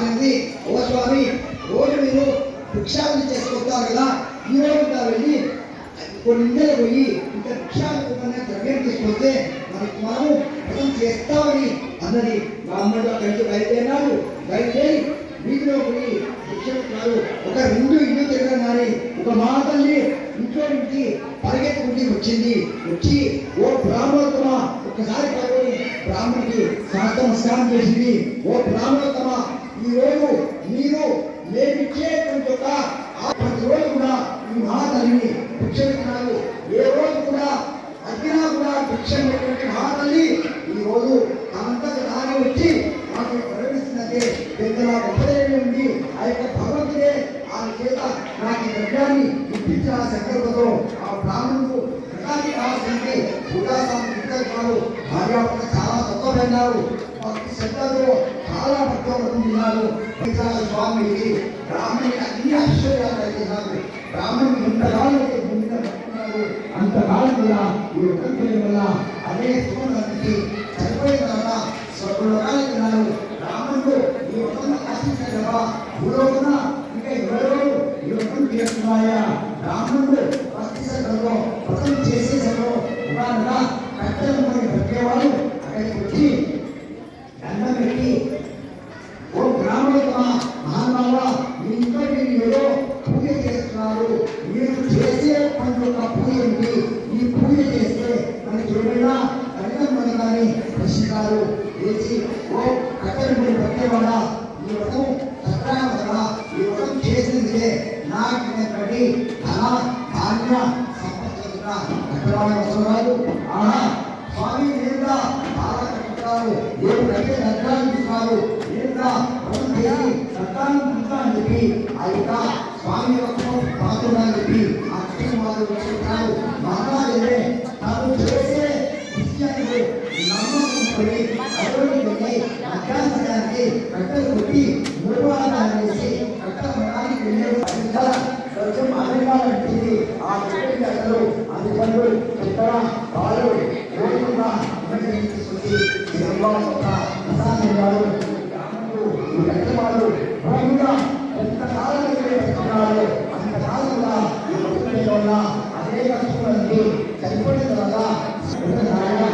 ఆగింది ఓ స్వామి రోజు మీరు భిక్షాలు చేసుకుంటారు కదా ఈ రోజు కూడా వెళ్ళి కొన్ని ఇండియాలు పోయి ఇంకా భిక్షాలు ద్రవ్యం తీసుకొస్తే మనకి మనం వ్రతం చేస్తామని అన్నది బ్రాహ్మణుడు అక్కడి నుంచి బయలుదేరినాడు బయలుదేరి వీధిలో పోయి భిక్షకున్నారు ఒక రెండు ఇల్లు తిరగగానే ఒక మా తల్లి ఇంట్లో నుంచి పరిగెత్తుకుంటే వచ్చింది. వచ్చి ఓ బ్రాహ్మణోత్తమ ఒకసారి కనుగొని బ్రాహ్మణికి సాష్ట నమస్కారం చేసింది. ఓ బ్రాహ్మణోత్తమ ఈ రోజు మీరు మేమిచ్చేటువంటి ఒక ఆ ప్రతి రోజు కూడా ఈ మహాతల్లిని భిక్షిస్తున్నారు ఏ రోజు కూడా అగ్గినా కూడా భిక్ష పెట్టినటువంటి మహాతల్లి ఈ రోజు తనంతకు తానే వచ్చి మాకు ప్రవేశిస్తుందంటే పెద్దల గొప్పదేవి ఉంది. ఆ యొక్క భగవంతుడే ఆ చేత నాకు ఈ ద్రవ్యాన్ని ఇప్పించిన ఆ సంకల్పంతో ఆ బ్రాహ్మణుడు ప్రకాశి కావాల్సింది ఉదాసాన్ని చాలా తత్వమైనారు భక్తి చాలా భక్తులు ఉన్నారు స్వామికి బ్రాహ్మణి అన్ని ఐశ్వర్యాలు కలిగినారు బ్రాహ్మణుని ఎంతకాలం అంతకాలం ఈ వల్ల అదే సుఖానికి చనిపోయిన తర్వాత స్వర్గలోకాలకు లేచి ఓ కట్టెలు మీరు పట్టేవాడా ఈ వ్రతం సత్రాయ వల్ల ఈ వ్రతం చేసిందే నాకు బట్టి ధన ధాన్య సంపత్తుగా కట్టడానికి అవసరం రాదు. ఆహా స్వామి నేరుగా బాగా కట్టుకుంటారు. దేవుడు కట్టే నగ్నాన్ని తీసుకున్నారు నేరుగా మనం చేసి సత్తాన్ని పుట్టా అని చెప్పి ఆ యొక్క స్వామి యొక్క పాత్రగా అని చెప్పి ఆ కట్టిన వారు చెప్తారు మహారాజే తాను చేసే విషయాన్ని నమ్మకం పడి అటువంటి వెళ్ళి అభ్యాసానికి కట్టలు కొట్టి మూడవాదాన్ని వేసి కట్టడానికి వెళ్ళారు కొంచెం ఆ చెట్టు అసలు అది పండు చిత్తర పాలు ఓడికుండా ఇవన్నీ ఈ రంగంలో ఒక ప్రసాదం వాడు బ్రాహ్మణులు ఎంతకాలం అంతకాలంగా ఈ వల్ల అనేక చనిపోయిన తర్వాత నారాయణ